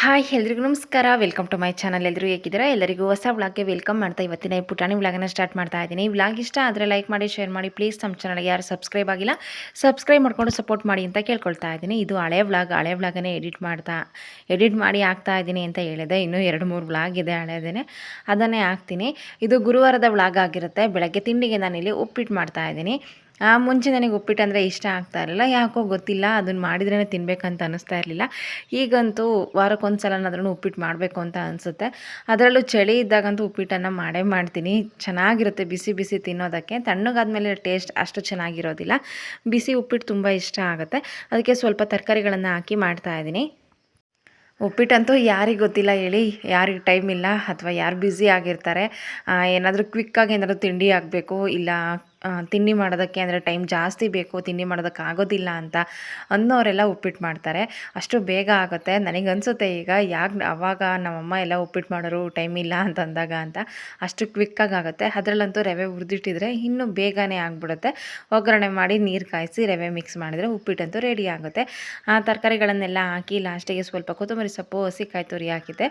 Hi, ಎಲ್ರಿಗೂ ನಮಸ್ಕಾರ. Welcome to my channel ಎಲ್ಲರೂ ಹೇಗಿದ್ದೀರಾ? ಎಲ್ಲರಿಗೂ ಹೊಸ ವ್ಲಾಗ್ಗೆ ವೆಲ್ಕಮ್ ಮಾಡ್ತಾ ಇವತ್ತಿನ ಈ ಪುಟಾಣಿ ವ್ಲಾಗನ್ನು ಸ್ಟಾರ್ಟ್ ಮಾಡ್ತಾ ಇದ್ದೀನಿ. ವ್ಲಾಗ್ ಇಷ್ಟ ಆದರೆ ಲೈಕ್ ಮಾಡಿ ಶೇರ್ ಮಾಡಿ. ಪ್ಲೀಸ್ ನಮ್ಮ ಚಾನಲ್ಗೆ ಯಾರು ಸಬ್ಸ್ಕ್ರೈಬ್ ಆಗಿಲ್ಲ ಸಬ್ಸ್ಕ್ರೈಬ್ ಮಾಡ್ಕೊಂಡು ಸಪೋರ್ಟ್ ಮಾಡಿ ಅಂತ ಕೇಳ್ಕೊಳ್ತಾ ಇದ್ದೀನಿ. ಇದು ಹಳೆ ವ್ಲಾಗ್ ಹಳೆ ವ್ಲಾಗನ್ನೇ ಎಡಿಟ್ ಮಾಡ್ತಾ ಎಡಿಟ್ ಮಾಡಿ ಹಾಕ್ತಾ ಇದ್ದೀನಿ ಅಂತ ಹೇಳಿದೆ. ಇನ್ನೂ ಎರಡು, ಮೂರು ವ್ಲಾಗ್ ಇದೆ ಹಳೆದೇನೆ. ಅದನ್ನೇ ಹಾಕ್ತೀನಿ. ಇದು ಗುರುವಾರದ ವ್ಲಾಗ್ ಆಗಿರುತ್ತೆ. ಬೆಳಗ್ಗೆ ತಿಂಡಿಗೆ ನಾನಿಲ್ಲಿ ಉಪ್ಪಿಟ್ಟು ಮಾಡ್ತಾ ಇದ್ದೀನಿ. ಮುಂಚೆ ನನಗೆ ಉಪ್ಪಿಟ್ಟು ಅಂದರೆ ಇಷ್ಟ ಆಗ್ತಾ ಇರಲಿಲ್ಲ. ಯಾಕೋ ಗೊತ್ತಿಲ್ಲ, ಅದನ್ನು ಮಾಡಿದ್ರೇ ತಿನ್ನಬೇಕಂತ ಅನ್ನಿಸ್ತಾ ಇರಲಿಲ್ಲ. ಈಗಂತೂ ವಾರಕ್ಕೊಂದು ಸಲನಾದ್ರೂ ಉಪ್ಪಿಟ್ಟು ಮಾಡಬೇಕು ಅಂತ ಅನಿಸುತ್ತೆ. ಅದರಲ್ಲೂ ಚಳಿ ಇದ್ದಾಗಂತೂ ಉಪ್ಪಿಟ್ಟನ್ನು ಮಾಡೇ ಮಾಡ್ತೀನಿ. ಚೆನ್ನಾಗಿರುತ್ತೆ ಬಿಸಿ ಬಿಸಿ ತಿನ್ನೋದಕ್ಕೆ. ತಣ್ಣಗಾದ್ಮೇಲೆ ಟೇಸ್ಟ್ ಅಷ್ಟು ಚೆನ್ನಾಗಿರೋದಿಲ್ಲ. ಬಿಸಿ ಉಪ್ಪಿಟ್ಟು ತುಂಬ ಇಷ್ಟ ಆಗುತ್ತೆ. ಅದಕ್ಕೆ ಸ್ವಲ್ಪ ತರಕಾರಿಗಳನ್ನು ಹಾಕಿ ಮಾಡ್ತಾ ಇದ್ದೀನಿ. ಉಪ್ಪಿಟ್ಟಂತೂ ಯಾರಿಗೆ ಗೊತ್ತಿಲ್ಲ ಹೇಳಿ. ಯಾರಿಗೆ ಟೈಮ್ ಇಲ್ಲ, ಅಥವಾ ಯಾರು ಬ್ಯುಸಿ ಆಗಿರ್ತಾರೆ. ಏನಾದರೂ ಕ್ವಿಕ್ಕಾಗಿ ಏನಾದರೂ ತಿಂಡಿ ಆಗಬೇಕು ಇಲ್ಲ ತಿಂಡಿ ಮಾಡೋದಕ್ಕೆ ಅಂದರೆ ಟೈಮ್ ಜಾಸ್ತಿ ಬೇಕು, ತಿಂಡಿ ಮಾಡೋದಕ್ಕೆ ಆಗೋದಿಲ್ಲ ಅಂತ ಅನ್ನೋರೆಲ್ಲ ಉಪ್ಪಿಟ್ಟು ಮಾಡ್ತಾರೆ. ಅಷ್ಟು ಬೇಗ ಆಗುತ್ತೆ. ನನಗೆ ಅನಿಸುತ್ತೆ ಈಗ, ಯಾಕೆ ಅವಾಗ ನಮ್ಮಮ್ಮ ಎಲ್ಲ ಉಪ್ಪಿಟ್ಟು ಮಾಡೋರು ಟೈಮ್ ಇಲ್ಲ ಅಂತ ಅಂದಾಗ ಅಂತ ಅಷ್ಟು ಕ್ವಿಕ್ಕಾಗಿ ಆಗುತ್ತೆ. ಅದರಲ್ಲಂತೂ ರವೆ ಹುರಿದಿಟ್ಟಿದ್ರೆ ಇನ್ನೂ ಬೇಗನೆ ಆಗಿಬಿಡುತ್ತೆ. ಒಗ್ಗರಣೆ ಮಾಡಿ ನೀರು ಕಾಯಿಸಿ ರವೆ ಮಿಕ್ಸ್ ಮಾಡಿದರೆ ಉಪ್ಪಿಟ್ಟಂತೂ ರೆಡಿ ಆಗುತ್ತೆ. ಆ ತರಕಾರಿಗಳನ್ನೆಲ್ಲ ಹಾಕಿ ಲಾಸ್ಟಿಗೆ ಸ್ವಲ್ಪ ಕೊತ್ತಂಬರಿ ಸೊಪ್ಪು ಹಸಿ ತುರಿ ಹಾಕಿದ್ದೆ.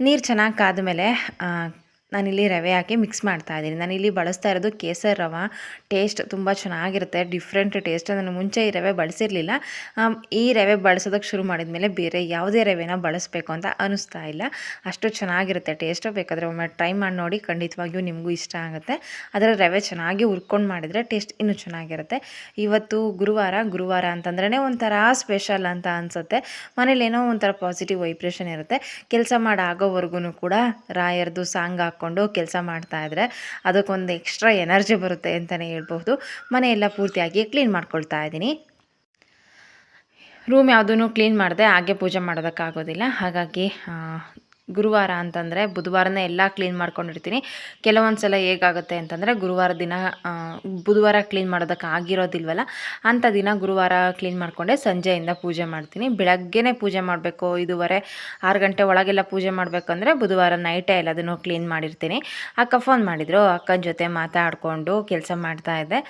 ನೀರು ಚೆನ್ನಾಗಿ ಕಾದ್ಮೇಲೆ ನಾನಿಲ್ಲಿ ರವೆ ಹಾಕಿ ಮಿಕ್ಸ್ ಮಾಡ್ತಾ ಇದ್ದೀನಿ. ನಾನಿಲ್ಲಿ ಬಳಸ್ತಾ ಇರೋದು ಕೇಸರ್ ರವೆ. ಟೇಸ್ಟ್ ತುಂಬ ಚೆನ್ನಾಗಿರುತ್ತೆ. Different taste. ನಾನು ಮುಂಚೆ ಈ ರವೆ ಬಳಸಿರಲಿಲ್ಲ. ಈ ರವೆ ಬಳಸೋದಕ್ಕೆ ಶುರು ಮಾಡಿದ ಮೇಲೆ ಬೇರೆ ಯಾವುದೇ ರವೆನ ಬಳಸಬೇಕು ಅಂತ ಅನ್ನಿಸ್ತಾ ಇಲ್ಲ. ಅಷ್ಟು ಚೆನ್ನಾಗಿರುತ್ತೆ. ಟೇಸ್ಟು ಬೇಕಾದರೆ ಒಮ್ಮೆ ಟ್ರೈ ಮಾಡಿ ನೋಡಿ. ಖಂಡಿತವಾಗಿಯೂ ನಿಮಗೂ ಇಷ್ಟ ಆಗುತ್ತೆ. ಅದರ ರವೆ ಚೆನ್ನಾಗಿ ಹುರ್ಕೊಂಡು ಮಾಡಿದರೆ ಟೇಸ್ಟ್ ಇನ್ನೂ ಚೆನ್ನಾಗಿರುತ್ತೆ. ಇವತ್ತು ಗುರುವಾರ ಗುರುವಾರ ಅಂತಂದ್ರೆ ಒಂಥರ ಸ್ಪೆಷಲ್ ಅಂತ ಅನಿಸುತ್ತೆ. ಮನೇಲಿ ಏನೋ ಒಂಥರ ಪಾಸಿಟಿವ್ ವೈಬ್ರೇಷನ್ ಇರುತ್ತೆ. ಕೆಲಸ ಮಾಡಿ ಆಗೋವರೆಗೂ ಕೂಡ ರಾಯರ್ದು ಸಾಂಗ್ ಹಾಕ್ಕೊಂಡು ಕೆಲಸ ಮಾಡ್ತಾ ಮಾಡ್ತಾಯಿದ್ರೆ ಅದಕ್ಕೊಂದು ಎಕ್ಸ್ಟ್ರಾ ಎನರ್ಜಿ ಬರುತ್ತೆ ಅಂತಲೇ ಹೇಳ್ಬೋದು ಮನೆಯೆಲ್ಲ ಪೂರ್ತಿಯಾಗಿ ಕ್ಲೀನ್ ಮಾಡ್ಕೊಳ್ತಾ ಇದ್ದೀನಿ. ರೂಮ್ ಯಾವುದೂ ಕ್ಲೀನ್ ಮಾಡಿದೆ ಹಾಗೆ ಪೂಜೆ ಮಾಡೋದಕ್ಕಾಗೋದಿಲ್ಲ. ಹಾಗಾಗಿ ಗುರುವಾರ ಅಂತಂದರೆ ಬುಧವಾರನೇ ಎಲ್ಲ ಕ್ಲೀನ್ ಮಾಡ್ಕೊಂಡಿರ್ತೀನಿ. ಕೆಲವೊಂದು ಸಲ ಹೇಗಾಗುತ್ತೆ ಅಂತಂದರೆ ಗುರುವಾರ ದಿನ ಬುಧವಾರ ಕ್ಲೀನ್ ಮಾಡೋದಕ್ಕೆ ಆಗಿರೋದಿಲ್ವಲ್ಲ ಅಂಥ ದಿನ ಗುರುವಾರ ಕ್ಲೀನ್ ಮಾಡಿಕೊಂಡೆ ಸಂಜೆಯಿಂದ ಪೂಜೆ ಮಾಡ್ತೀನಿ. ಬೆಳಗ್ಗೆನೇ ಪೂಜೆ ಮಾಡಬೇಕು, ಇದುವರೆ ಆರು ಗಂಟೆ ಒಳಗೆಲ್ಲ ಪೂಜೆ ಮಾಡಬೇಕಂದ್ರೆ ಬುಧವಾರ ನೈಟೇ ಎಲ್ಲದನ್ನು ಕ್ಲೀನ್ ಮಾಡಿರ್ತೀನಿ. ಅಕ್ಕ ಫೋನ್ ಮಾಡಿದರು, ಅಕ್ಕನ ಜೊತೆ ಮಾತಾಡಿಕೊಂಡು ಕೆಲಸ ಮಾಡ್ತಾಯಿದ್ದೆ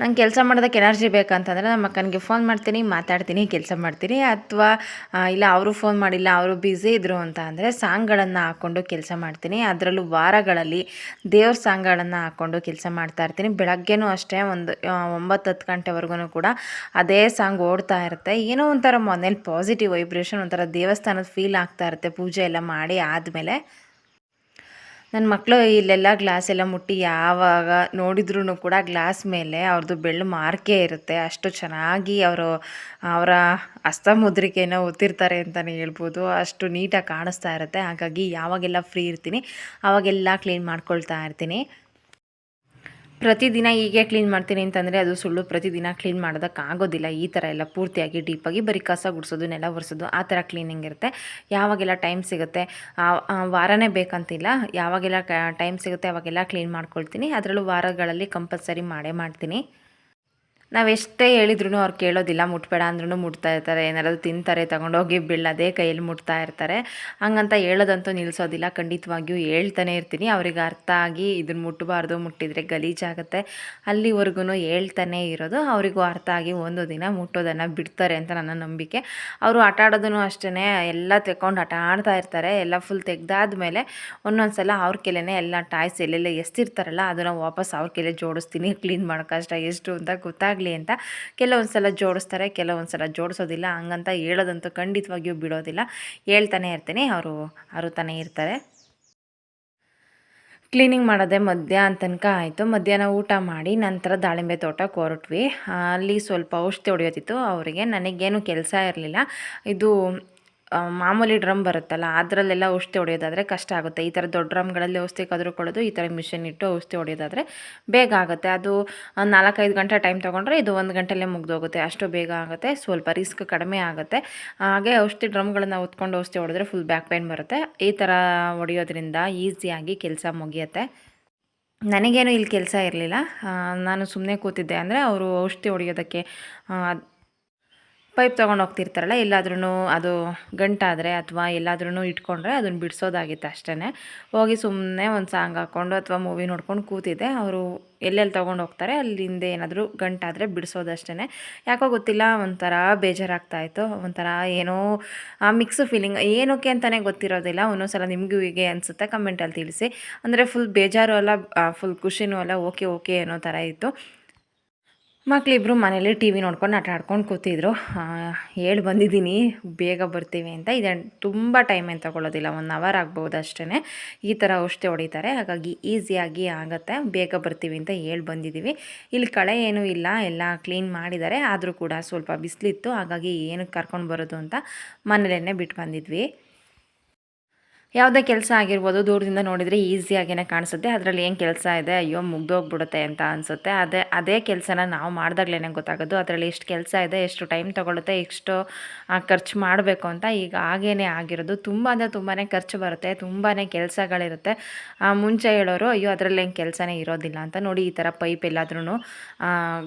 ನಂಗೆ ಕೆಲಸ ಮಾಡೋದಕ್ಕೆ ಎನರ್ಜಿ ಬೇಕಂತಂದರೆ ನಮ್ಮ ಅಕ್ಕನಿಗೆ ಫೋನ್ ಮಾಡ್ತೀನಿ, ಮಾತಾಡ್ತೀನಿ, ಕೆಲಸ ಮಾಡ್ತೀನಿ. ಅಥವಾ ಇಲ್ಲ ಅವರು ಫೋನ್ ಮಾಡಿಲ್ಲ, ಅವರು ಬ್ಯುಸಿ ಇದ್ದರು ಅಂತ ಅಂದರೆ ಸಾಂಗ್ಗಳನ್ನು ಹಾಕ್ಕೊಂಡು ಕೆಲಸ ಮಾಡ್ತೀನಿ. ಅದರಲ್ಲೂ ವಾರಗಳಲ್ಲಿ ದೇವ್ರ ಸಾಂಗ್ಗಳನ್ನು ಹಾಕ್ಕೊಂಡು ಕೆಲಸ ಮಾಡ್ತಾ ಇರ್ತೀನಿ. ಬೆಳಗ್ಗೆನೂ ಅಷ್ಟೇ ಒಂದು ಒಂಬತ್ತು ಹತ್ತು ಗಂಟೆವರೆಗೂ ಕೂಡ ಅದೇ ಸಾಂಗ್ ಓಡ್ತಾ ಇರುತ್ತೆ. ಏನೋ ಒಂಥರ ಮನೇಲಿ ಪಾಸಿಟಿವ್ ವೈಬ್ರೇಷನ್ ಒಂಥರ ದೇವಸ್ಥಾನದ ಫೀಲ್ ಆಗ್ತಾ ಇರುತ್ತೆ. ಪೂಜೆ ಎಲ್ಲ ಮಾಡಿ ಆದಮೇಲೆ. ನನ್ನ ಮಕ್ಕಳು ಇಲ್ಲೆಲ್ಲ ಗ್ಲಾಸ್ ಎಲ್ಲ ಮುಟ್ಟಿ ಯಾವಾಗ ನೋಡಿದ್ರೂ ಕೂಡ ಗ್ಲಾಸ್ ಮೇಲೆ ಅವ್ರದ್ದು ಬೆಳ್ಳು ಮಾರ್ಕೆ ಇರುತ್ತೆ. ಅಷ್ಟು ಚೆನ್ನಾಗಿ ಅವರು, ಅವರ ಹಸ್ತಮುದ್ರಿಕೆಯನ್ನು ಒತ್ತಿರ್ತಾರೆ ಅಂತಲೇ ಹೇಳ್ಬೋದು. ಅಷ್ಟು ನೀಟಾಗಿ ಕಾಣಿಸ್ತಾ ಇರುತ್ತೆ. ಹಾಗಾಗಿ ಯಾವಾಗೆಲ್ಲ ಫ್ರೀ ಇರ್ತೀನಿ ಆವಾಗೆಲ್ಲ ಕ್ಲೀನ್ ಮಾಡ್ಕೊಳ್ತಾ ಇರ್ತೀನಿ. ಪ್ರತಿದಿನ ಹೀಗೆ ಕ್ಲೀನ್ ಮಾಡ್ತೀನಿ ಅಂತಂದರೆ ಅದು ಸುಳ್ಳು. ಪ್ರತಿದಿನ ಕ್ಲೀನ್ ಮಾಡೋದಕ್ಕಾಗೋದಿಲ್ಲ. ಈ ಥರ ಎಲ್ಲ ಪೂರ್ತಿಯಾಗಿ ಡೀಪಾಗಿ ಬರೀ ಕಸ ಗುಡಿಸೋದು, ನೆಲ ಒರೆಸೋದು, ಆ ಥರ ಕ್ಲೀನಿಂಗ್ ಇರುತ್ತೆ. ಯಾವಾಗೆಲ್ಲ ಟೈಮ್ ಸಿಗುತ್ತೆ? ವಾರನೇ ಬೇಕಂತಿಲ್ಲ. ಯಾವಾಗೆಲ್ಲ ಟೈಮ್ ಸಿಗುತ್ತೆ ಅವಾಗೆಲ್ಲ ಕ್ಲೀನ್ ಮಾಡ್ಕೊಳ್ತೀನಿ. ಅದರಲ್ಲೂ ವಾರಗಳಲ್ಲಿ ಕಂಪಲ್ಸರಿ ಮಾಡೇ ಮಾಡ್ತೀನಿ. ನಾವು ಎಷ್ಟೇ ಹೇಳಿದ್ರು ಅವ್ರು ಕೇಳೋದಿಲ್ಲ, ಮುಟ್ಬೇಡ ಅಂದ್ರೂ ಮುಟ್ತಾ ಇರ್ತಾರೆ. ಏನಾದ್ರು ತಿಂತಾರೆ, ತಗೊಂಡೋಗಿ ಬೀಳೋದೇ ಕೈಯಲ್ಲಿ ಮುಟ್ತಾ ಇರ್ತಾರೆ. ಹಂಗಂತ ಹೇಳೋದಂತೂ ನಿಲ್ಲಿಸೋದಿಲ್ಲ ಖಂಡಿತವಾಗಿಯೂ ಹೇಳ್ತಾನೆ ಇರ್ತೀನಿ. ಅವ್ರಿಗೆ ಅರ್ಥ ಆಗಿ ಇದನ್ನು ಮುಟ್ಟಬಾರ್ದು ಮುಟ್ಟಿದರೆ ಗಲೀಜಾಗುತ್ತೆ ಅಲ್ಲಿವರೆಗೂ ಹೇಳ್ತಾನೆ ಇರೋದು. ಅವರಿಗೂ ಅರ್ಥ ಆಗಿ ಒಂದು ದಿನ ಮುಟ್ಟೋದನ್ನು ಬಿಡ್ತಾರೆ ಅಂತ ನನ್ನ ನಂಬಿಕೆ. ಅವರು ಆಟ ಆಡೋದನ್ನು ಅಷ್ಟೇ ಎಲ್ಲ ತೆಕ್ಕೊಂಡು ಆಟ ಆಡ್ತಾ ಇರ್ತಾರೆ. ಎಲ್ಲ ಫುಲ್ ತೆಗ್ದಾದ್ಮೇಲೆ ಒಂದೊಂದು ಸಲ ಅವ್ರ ಕೆಲೆನೇ ಎಲ್ಲ ಟಾಯ್ಸ್ ಎಲ್ಲೆಲ್ಲ ಎಸ್ತಿರ್ತಾರಲ್ಲ, ಅದನ್ನು ವಾಪಸ್ ಅವ್ರ ಕೆಲೆ ಜೋಡಿಸ್ತೀನಿ ಕ್ಲೀನ್ ಮಾಡೋಕ್ಕಷ್ಟ ಎಷ್ಟು ಅಂತ ಗೊತ್ತಾಗ ಆಗಲಿ ಅಂತ ಕೆಲವೊಂದು ಸಲ ಜೋಡಿಸ್ತಾರೆ ಕೆಲವೊಂದು ಸಲ ಜೋಡಿಸೋದಿಲ್ಲ. ಹಂಗಂತ ಹೇಳೋದಂತೂ ಖಂಡಿತವಾಗಿಯೂ ಬಿಡೋದಿಲ್ಲ. ಹೇಳ್ತಾನೆ ಇರ್ತೀನಿ. ಅವರು ಅರುತಾನೆ ಇರ್ತಾರೆ. ಕ್ಲೀನಿಂಗ್ ಮಾಡೋದೇ ಮಧ್ಯಾಹ್ನ ತನಕ ಆಯಿತು. ಮಧ್ಯಾಹ್ನ ಊಟ ಮಾಡಿ ನಂತರ ದಾಳಿಂಬೆ ತೋಟಕ್ಕೆ ಹೊರಟ್ವಿ ಅಲ್ಲಿ ಸ್ವಲ್ಪ ಔಷಧಿ ಹೊಡೆಯೋದಿತ್ತು ಅವರಿಗೆ. ನನಗೇನು ಕೆಲಸ ಇರಲಿಲ್ಲ. ಇದು ಮಾಮೂಲಿ ಡ್ರಮ್ ಬರುತ್ತಲ್ಲ, ಅದರಲ್ಲೆಲ್ಲ ಔಷಧಿ ಹೊಡೆಯೋದಾದರೆ ಕಷ್ಟ ಆಗುತ್ತೆ. ಈ ಥರ ದೊಡ್ಡ ಡ್ರಮ್ಗಳಲ್ಲಿ ಔಷಧಿ ಕದ್ರುಕೊಳ್ಳೋದು ಈ ಥರ ಮಿಷಿನ್ ಇಟ್ಟು ಔಷಧಿ ಹೊಡೆಯೋದಾದರೆ ಬೇಗ ಆಗುತ್ತೆ. ಅದು ನಾಲ್ಕೈದು ಗಂಟೆ ಟೈಮ್ ತೊಗೊಂಡ್ರೆ ಇದು ಒಂದು ಗಂಟೆಲ್ಲೇ ಮುಗ್ದೋಗುತ್ತೆ. ಅಷ್ಟು ಬೇಗ ಆಗುತ್ತೆ, ಸ್ವಲ್ಪ ರಿಸ್ಕ್ ಕಡಿಮೆ ಆಗುತ್ತೆ. ಹಾಗೆ ಔಷಧಿ ಡ್ರಮ್ಗಳನ್ನು ಹೊತ್ಕೊಂಡು ಔಷಧಿ ಹೊಡೆದ್ರೆ ಫುಲ್ ಬ್ಯಾಕ್ ಪೇನ್ ಬರುತ್ತೆ. ಈ ಥರ ಹೊಡೆಯೋದ್ರಿಂದ ಈಸಿಯಾಗಿ ಕೆಲಸ ಮುಗಿಯುತ್ತೆ. ನನಗೇನು ಇಲ್ಲಿ ಕೆಲಸ ಇರಲಿಲ್ಲ. ನಾನು ಸುಮ್ಮನೆ ಕೂತಿದ್ದೆ ಅಂದರೆ ಅವರು ಔಷಧಿ ಹೊಡೆಯೋದಕ್ಕೆ ಪೈಪ್ ತೊಗೊಂಡು ಹೋಗ್ತಿರ್ತಾರಲ್ಲ ಎಲ್ಲಾದ್ರೂ ಅದು ಗಂಟಾದರೆ ಅಥವಾ ಎಲ್ಲಾದ್ರೂ ಇಟ್ಕೊಂಡ್ರೆ ಅದನ್ನು ಬಿಡಿಸೋದಾಗಿತ್ತು ಅಷ್ಟೇ ಹೋಗಿ ಸುಮ್ಮನೆ ಒಂದು ಸಾಂಗ್ ಹಾಕ್ಕೊಂಡು ಅಥವಾ ಮೂವಿ ನೋಡ್ಕೊಂಡು ಕೂತಿದ್ದೆ ಅವರು ಎಲ್ಲೆಲ್ಲಿ ತೊಗೊಂಡು ಹೋಗ್ತಾರೆ, ಅಲ್ಲಿಂದ ಏನಾದರೂ ಗಂಟಾದರೆ ಬಿಡಿಸೋದಷ್ಟೇ ಯಾಕೋ ಗೊತ್ತಿಲ್ಲ, ಒಂಥರ ಬೇಜಾರಾಗ್ತಾಯಿತ್ತು. ಒಂಥರ ಏನೋ ಮಿಕ್ಸ್ ಫೀಲಿಂಗ್ ಏನಕ್ಕೆ ಅಂತಲೇ ಗೊತ್ತಿರೋದಿಲ್ಲ. ಒಂದೊಂದ್ಸಲ ನಿಮಗೂ ಹೀಗೆ ಅನಿಸುತ್ತೆ ಕಮೆಂಟಲ್ಲಿ ತಿಳಿಸಿ. ಅಂದರೆ ಫುಲ್ ಬೇಜಾರು ಅಲ್ಲ ಫುಲ್ ಖುಷಿನೂ ಅಲ್ಲ ಓಕೆ ಓಕೆ ಅನ್ನೋ ಥರ ಇತ್ತು. ಮಕ್ಕಳಿಬ್ರು ಮನೇಲಿ ಟಿ ವಿ ನೋಡ್ಕೊಂಡು ಆಟ ಆಡ್ಕೊಂಡು ಕೂತಿದ್ರು. ಹೇಳಿ ಬಂದಿದ್ದೀನಿ, ಬೇಗ ಬರ್ತೀವಿ ಅಂತ. ಇದೆ, ತುಂಬ ಟೈಮ್ ಏನು ತೊಗೊಳ್ಳೋದಿಲ್ಲ ಒನ್ ಅವರ್ ಆಗ್ಬೋದು ಅಷ್ಟೇ ಈ ಥರ ಔಷಧಿ ಹೊಡಿತಾರೆ. ಹಾಗಾಗಿ ಈಸಿಯಾಗಿ ಆಗುತ್ತೆ. ಬೇಗ ಬರ್ತೀವಿ ಅಂತ ಹೇಳಿ ಬಂದಿದ್ದೀವಿ. ಇಲ್ಲಿ ಕಳೆ ಏನೂ ಇಲ್ಲ, ಎಲ್ಲ ಕ್ಲೀನ್ ಮಾಡಿದ್ದಾರೆ. ಆದರೂ ಕೂಡ ಸ್ವಲ್ಪ ಬಿಸಿಲಿತ್ತು. ಹಾಗಾಗಿ ಏನಕ್ಕೆ ಕರ್ಕೊಂಡು ಬರೋದು ಅಂತ ಮನೇಲೇ ಬಿಟ್ಟು ಬಂದಿದ್ವಿ. ಯಾವುದೇ ಕೆಲಸ ಆಗಿರ್ಬೋದು, ದೂರದಿಂದ ನೋಡಿದರೆ ಈಸಿಯಾಗಿನೇ ಕಾಣಿಸುತ್ತೆ. ಅದರಲ್ಲಿ ಏನು ಕೆಲಸ ಇದೆ, ಅಯ್ಯೋ ಮುಗ್ದೋಗ್ಬಿಡುತ್ತೆ ಅಂತ ಅನಿಸುತ್ತೆ. ಅದೇ ಅದೇ ಕೆಲಸನ ನಾವು ಮಾಡಿದಾಗಲೇ ಗೊತ್ತಾಗೋದು. ಅದರಲ್ಲಿ ಎಷ್ಟು ಕೆಲಸ ಇದೆ ಎಷ್ಟು ಟೈಮ್ ತೊಗೊಳುತ್ತೆ ಎಷ್ಟು ಖರ್ಚು ಮಾಡಬೇಕು ಅಂತ ಈಗ ಹಾಗೇನೆ ಆಗಿರೋದು. ತುಂಬ ಅಂದರೆ ತುಂಬಾ ಖರ್ಚು ಬರುತ್ತೆ ತುಂಬಾ ಕೆಲಸಗಳಿರುತ್ತೆ. ಮುಂಚೆ ಹೇಳೋರು, ಅಯ್ಯೋ, ಅದರಲ್ಲಿ ಏನು ಕೆಲಸನೇ ಇರೋದಿಲ್ಲ ಅಂತ ನೋಡಿ ಈ ಥರ ಪೈಪ್ ಎಲ್ಲಾದ್ರೂ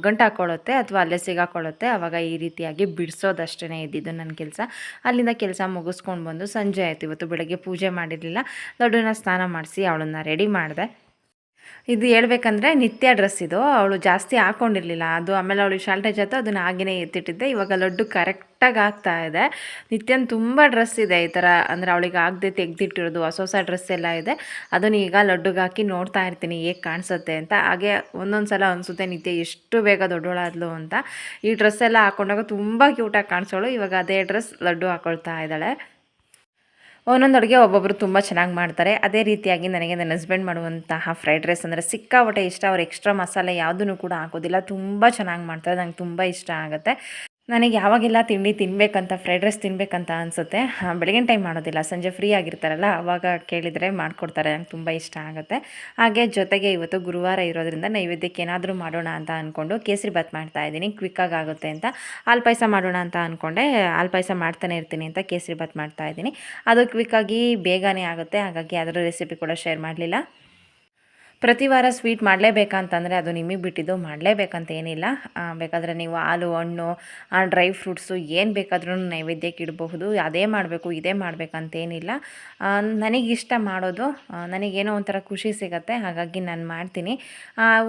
ಗಂಟು ಹಾಕ್ಕೊಳ್ಳುತ್ತೆ ಅಥವಾ ಅಲ್ಲೇ ಸಿಗಾಕೊಳ್ಳುತ್ತೆ. ಆವಾಗ ಈ ರೀತಿಯಾಗಿ ಬಿಡಿಸೋದಷ್ಟೇ ಇದ್ದಿದ್ದು ನನ್ನ ಕೆಲಸ. ಅಲ್ಲಿಂದ ಕೆಲಸ ಮುಗಿಸ್ಕೊಂಡು ಬಂದು ಸಂಜೆ ಆಯಿತು. ಇವತ್ತು ಬೆಳಗ್ಗೆ ಪೂಜೆ ಮಾಡಿರಲಿಲ್ಲ. ದೊಡ್ಡನ ಸ್ನಾನ ಮಾಡಿಸಿ ಅವಳನ್ನು ರೆಡಿ ಮಾಡಿದೆ. ಇದು ಹೇಳ್ಬೇಕಂದ್ರೆ ನಿತ್ಯ ಡ್ರೆಸ್ ಇದು. ಅವಳು ಜಾಸ್ತಿ ಹಾಕ್ಕೊಂಡಿರಲಿಲ್ಲ ಅದು ಆಮೇಲೆ ಅವಳು ಶಾಲ್ಟೇಜ್ ಆಯ್ತು, ಅದನ್ನು ಹಾಗೇ ಎತ್ತಿಟ್ಟಿದ್ದೆ. ಇವಾಗ ಲಡ್ಡು ಕರೆಕ್ಟಾಗಿ ಆಗ್ತಾ ಇದೆ. ನಿತ್ಯನ ತುಂಬ ಡ್ರೆಸ್ ಇದೆ ಈ ಥರ ಅಂದರೆ ಅವಳಿಗೆ ಆಗದೆ ತೆಗೆದಿಟ್ಟಿರೋದು ಹೊಸ ಹೊಸ ಡ್ರೆಸ್ ಎಲ್ಲ ಇದೆ. ಅದನ್ನು ಈಗ ಲಡ್ಡುಗೆ ಹಾಕಿ ನೋಡ್ತಾ ಇರ್ತೀನಿ ಹೇಗೆ ಕಾಣಿಸುತ್ತೆ ಅಂತ. ಹಾಗೆ ಒಂದೊಂದು ಸಲ ಅನಿಸುತ್ತೆ ನಿತ್ಯ ಎಷ್ಟು ಬೇಗ ದೊಡ್ಡೋಳಾದ್ಲು ಅಂತ. ಈ ಡ್ರೆಸ್ ಎಲ್ಲ ಹಾಕೊಂಡಾಗ ತುಂಬ ಕ್ಯೂಟಾಗಿ ಕಾಣಿಸೋಳು. ಇವಾಗ ಅದೇ ಡ್ರೆಸ್ ಲಡ್ಡು ಹಾಕೊಳ್ತಾ ಇದ್ದಾಳೆ. ಒಂದೊಂದು ಅಡುಗೆ ಒಬ್ಬೊಬ್ಬರು ತುಂಬ ಚೆನ್ನಾಗಿ ಮಾಡ್ತಾರೆ. ಅದೇ ರೀತಿಯಾಗಿ ನನಗೆ ನನ್ನ ಹಸ್ಬೆಂಡ್ ಮಾಡುವಂತಹ ಫ್ರೈಡ್ ರೈಸ್ ಅಂದರೆ ಸಿಕ್ಕಾಪಟ್ಟೆ ಇಷ್ಟ. ಅವ್ರು ಎಕ್ಸ್ಟ್ರಾ ಮಸಾಲೆ ಯಾವುದೂ ಕೂಡ ಹಾಕೋದಿಲ್ಲ. ತುಂಬ ಚೆನ್ನಾಗಿ ಮಾಡ್ತಾರೆ. ನಂಗೆ ತುಂಬ ಇಷ್ಟ ಆಗುತ್ತೆ. ನನಗೆ ಯಾವಾಗೆಲ್ಲ ತಿಂಡಿ ತಿನ್ನಬೇಕಂತ ಫ್ರೈಡ್ ರೈಸ್ ತಿನ್ನಬೇಕಂತ ಅನಿಸುತ್ತೆ ಬೆಳಗಿನ ಟೈಮ್ ಮಾಡೋದಿಲ್ಲ. ಸಂಜೆ ಫ್ರೀ ಆಗಿರ್ತಾರಲ್ಲ, ಅವಾಗ ಕೇಳಿದರೆ ಮಾಡಿಕೊಡ್ತಾರೆ. ನಂಗೆ ತುಂಬ ಇಷ್ಟ ಆಗುತ್ತೆ. ಹಾಗೆ ಜೊತೆಗೆ ಇವತ್ತು ಗುರುವಾರ ಇರೋದ್ರಿಂದ ನೈವೇದ್ಯಕ್ಕೆ ಏನಾದರೂ ಮಾಡೋಣ ಅಂತ ಅಂದ್ಕೊಂಡು ಕೇಸರಿ ಬಾತ್ ಮಾಡ್ತಾ ಇದ್ದೀನಿ. ಕ್ವಿಕ್ಕಾಗಿ ಆಗುತ್ತೆ ಅಂತ. ಹಾಲು ಪಾಯಸ ಮಾಡೋಣ ಅಂತ ಅಂದ್ಕೊಂಡೆ ಹಾಲು ಪಾಯಸ ಮಾಡ್ತಾನೆ ಇರ್ತೀನಿ ಅಂತ ಕೇಸರಿ ಬಾತ್ ಮಾಡ್ತಾ ಇದ್ದೀನಿ. ಅದು ಕ್ವಿಕ್ಕಾಗಿ ಬೇಗನೆ ಆಗುತ್ತೆ. ಹಾಗಾಗಿ ಅದರ ರೆಸಿಪಿ ಕೂಡ ಶೇರ್ ಮಾಡಲಿಲ್ಲ. ಪ್ರತಿ ವಾರ ಸ್ವೀಟ್ ಮಾಡಲೇಬೇಕಂತಂದರೆ ಅದು ನಿಮಗೆ ಬಿಟ್ಟಿದ್ದು ಮಾಡಲೇಬೇಕಂತ ಏನಿಲ್ಲ. ಬೇಕಾದರೆ ನೀವು ಹಾಲು, ಹಣ್ಣು ಡ್ರೈ ಫ್ರೂಟ್ಸು ಏನು ಬೇಕಾದ್ರೂ ನೈವೇದ್ಯಕ್ಕೆ ಇಡಬಹುದು. ಅದೇ ಮಾಡಬೇಕು, ಇದೇ ಮಾಡಬೇಕಂತೇನಿಲ್ಲ ನನಗಿಷ್ಟ ಮಾಡೋದು ನನಗೇನೋ ಒಂಥರ ಖುಷಿ ಸಿಗುತ್ತೆ, ಹಾಗಾಗಿ ನಾನು ಮಾಡ್ತೀನಿ.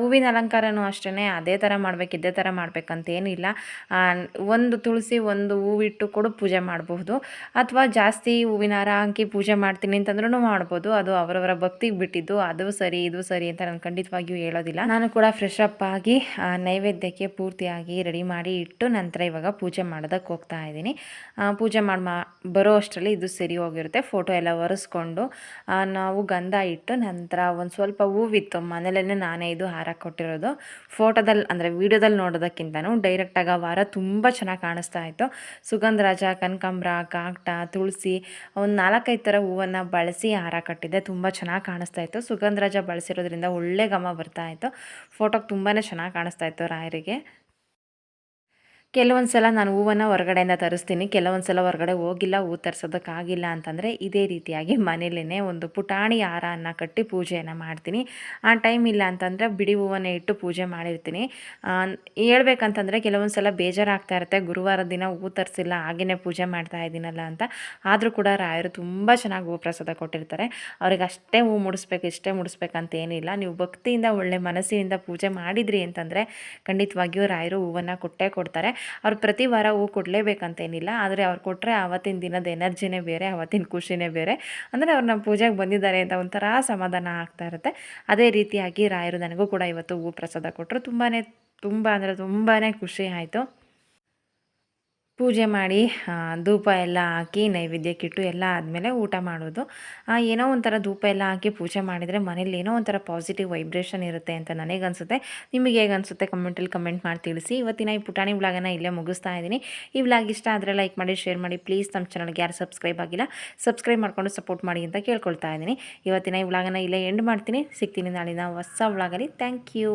ಹೂವಿನ ಅಲಂಕಾರನೂ ಅಷ್ಟೇ ಅದೇ ಥರ ಮಾಡಬೇಕು, ಇದೇ ಥರ ಮಾಡಬೇಕಂತೇನಿಲ್ಲ ಒಂದು ತುಳಸಿ, ಒಂದು ಹೂವಿಟ್ಟು ಕೂಡ ಪೂಜೆ ಮಾಡಬಹುದು. ಅಥವಾ ಜಾಸ್ತಿ ಹೂವಿನ ಹಾರ ಹಾಕಿ ಪೂಜೆ ಮಾಡ್ತೀನಿ ಅಂತಂದ್ರೂ ಮಾಡ್ಬೋದು. ಅದು ಅವರವರ ಭಕ್ತಿಗೆ ಬಿಟ್ಟಿದ್ದು, ಅದು ಸರಿ, ಇದು ಸರಿ ಅಂತ ನಾನು ಖಂಡಿತವಾಗಿಯೂ ಹೇಳೋದಿಲ್ಲ. ನಾನು ಕೂಡ ಫ್ರೆಶ್ ಅಪ್ ಆಗಿ ನೈವೇದ್ಯಕ್ಕೆ ಪೂರ್ತಿಯಾಗಿ ರೆಡಿ ಮಾಡಿ ಇಟ್ಟು ನಂತರ ಇವಾಗ ಪೂಜೆ ಮಾಡೋದಕ್ಕೆ ಹೋಗ್ತಾ ಇದ್ದೀನಿ. ಪೂಜೆ ಮಾಡಿ, ಮಾ, ಬರೋ ಅಷ್ಟರಲ್ಲಿ ಇದು ಸರಿ ಹೋಗಿರುತ್ತೆ. ಫೋಟೋ ಎಲ್ಲ ಒರೆಸ್ಕೊಂಡು ನಾವು ಗಂಧ ಇಟ್ಟು ನಂತರ ಒಂದು ಸ್ವಲ್ಪ ಹೂವಿತ್ತು. ಮನೇಲೇ ನಾನೇ ಇದು ಹಾರ ಕೊಟ್ಟಿರೋದು. ಫೋಟೋದಲ್ಲಿ ಅಂದರೆ ವೀಡಿಯೋದಲ್ಲಿ ನೋಡೋದಕ್ಕಿಂತನೂ ಡೈರೆಕ್ಟಾಗಿ ಆ ವಾರ ತುಂಬ ಚೆನ್ನಾಗಿ ಕಾಣಿಸ್ತಾ ಇತ್ತು. ಸುಗಂಧರಾಜ ಕನಕಾಂಬ್ರ ಕಾಕ್ಟ ತುಳಸಿ, ಒಂದು ನಾಲ್ಕೈದು ಥರ ಹೂವನ್ನು ಬಳಸಿ ಹಾರ ಕಟ್ಟಿದ್ದೆ. ತುಂಬ ಚೆನ್ನಾಗಿ ಕಾಣಿಸ್ತಾ ಇತ್ತು. ಸುಗಂಧರಾಜ ಬಳಸಿರೋದ್ರಿಂದ ಒಳ್ಳೆ ಘಮ ಬರ್ತಾ ಇತ್ತು. ಫೋಟೋಗೆ ತುಂಬಾ ಚೆನ್ನಾಗಿ ಕಾಣಿಸ್ತಾ ಇತ್ತು ರಾಯರಿಗೆ. ಕೆಲವೊಂದು ಸಲ ನಾನು ಹೂವನ್ನು ಹೊರಗಡೆಯಿಂದ ತರಿಸ್ತೀನಿ. ಕೆಲವೊಂದು ಸಲ ಹೊರಗಡೆ ಹೋಗಿಲ್ಲ, ಹೂ ತರಿಸೋದಕ್ಕಾಗಿಲ್ಲ ಅಂತಂದರೆ ಇದೇ ರೀತಿಯಾಗಿ ಮನೇಲೇ ಒಂದು ಪುಟಾಣಿ ಹಾರವನ್ನು ಕಟ್ಟಿ ಪೂಜೆಯನ್ನು ಮಾಡ್ತೀನಿ. ಆ ಟೈಮ್ ಇಲ್ಲ ಅಂತಂದರೆ ಬಿಡಿ ಹೂವನ್ನು ಇಟ್ಟು ಪೂಜೆ ಮಾಡಿರ್ತೀನಿ. ಹೇಳ್ಬೇಕಂತಂದರೆ ಕೆಲವೊಂದು ಸಲ ಬೇಜಾರಾಗ್ತಾ ಇರುತ್ತೆ. ಗುರುವಾರ ದಿನ ಹೂ ತರಿಸಿಲ್ಲ ಹಾಗೆಯೇ ಪೂಜೆ ಮಾಡ್ತಾ ಇದ್ದೀನಲ್ಲ ಅಂತ. ಆದರೂ ಕೂಡ ರಾಯರು ತುಂಬ ಚೆನ್ನಾಗಿ ಹೂ ಪ್ರಸಾದ ಕೊಟ್ಟಿರ್ತಾರೆ. ಅವ್ರಿಗೆ ಅಷ್ಟೇ ಹೂ ಮುಡಿಸ್ಬೇಕು, ಇಷ್ಟೇ ಮುಡಿಸ್ಬೇಕಂತ ಏನಿಲ್ಲ ನೀವು ಭಕ್ತಿಯಿಂದ ಒಳ್ಳೆ ಮನಸ್ಸಿನಿಂದ ಪೂಜೆ ಮಾಡಿದ್ರಿ ಅಂತಂದರೆ ಖಂಡಿತವಾಗಿಯೂ ರಾಯರು ಹೂವನ್ನು ಕೊಟ್ಟೇ ಕೊಡ್ತಾರೆ. ಅವ್ರು ಪ್ರತಿ ವಾರ ಹೂ ಕೊಡಲೇಬೇಕಂತೇನಿಲ್ಲ, ಆದರೆ ಅವ್ರು ಕೊಟ್ಟರೆ ಆವತ್ತಿನ ದಿನದ ಎನರ್ಜಿನೇ ಬೇರೆ ಆವತ್ತಿನ ಖುಷಿನೇ ಬೇರೆ. ಅಂದರೆ ಅವ್ರು ನಮ್ಮ ಪೂಜೆಗೆ ಬಂದಿದ್ದಾರೆ ಅಂತ ಒಂಥರ ಸಮಾಧಾನ ಆಗ್ತಾ ಇರುತ್ತೆ. ಅದೇ ರೀತಿಯಾಗಿ ರಾಯರು ನನಗೂ ಕೂಡ ಇವತ್ತು ಹೂ ಪ್ರಸಾದ ಕೊಟ್ಟರು ತುಂಬಾ ತುಂಬ ಅಂದರೆ ತುಂಬಾ ಖುಷಿ ಆಯಿತು. ಪೂಜೆ ಮಾಡಿ ಧೂಪ ಎಲ್ಲ ಹಾಕಿ, ನೈವೇದ್ಯಕ್ಕಿಟ್ಟು ಎಲ್ಲ ಆದಮೇಲೆ ಊಟ ಮಾಡೋದು. ಏನೋ ಒಂಥರ ಧೂಪ ಎಲ್ಲ ಹಾಕಿ ಪೂಜೆ ಮಾಡಿದರೆ ಮನೇಲಿ ಏನೋ ಒಂಥರ ಪಾಸಿಟಿವ್ ವೈಬ್ರೇಷನ್ ಇರುತ್ತೆ ಅಂತ ನನಗನ್ಸುತ್ತೆ. ನಿಮಗೆ ಹೇಗೆ ಅನಿಸುತ್ತೆ ಕಮೆಂಟಲ್ಲಿ ಕಮೆಂಟ್ ಮಾಡಿ ತಿಳಿಸಿ. ಇವತ್ತಿನ ಈ ಪುಟಾಣಿ ವ್ಲಾಗನ್ನು ಇಲ್ಲೇ ಮುಗಿಸ್ತಾ ಇದ್ದೀನಿ. ಈ ವ್ಲಾಗ್ ಇಷ್ಟ ಆದರೆ ಲೈಕ್ ಮಾಡಿ ಶೇರ್ ಮಾಡಿ ಪ್ಲೀಸ್ ನಮ್ಮ ಚಾನಲ್ಗೆ ಯಾರು ಸಬ್ಸ್ಕ್ರೈಬ್ ಆಗಿಲ್ಲ ಸಬ್ಸ್ಕ್ರೈಬ್ ಮಾಡ್ಕೊಂಡು ಸಪೋರ್ಟ್ ಮಾಡಿ ಅಂತ ಕೇಳ್ಕೊಳ್ತಾ ಇದ್ದೀನಿ. ಇವತ್ತಿನ ಈ ವ್ಲಾಗನ್ನು ಇಲ್ಲೇ ಎಂಡ್ ಮಾಡ್ತೀನಿ. ಸಿಗ್ತೀನಿ ನಾಳಿನ ಹೊಸ ವ್ಲಾಗಲ್ಲಿ ಥ್ಯಾಂಕ್ ಯು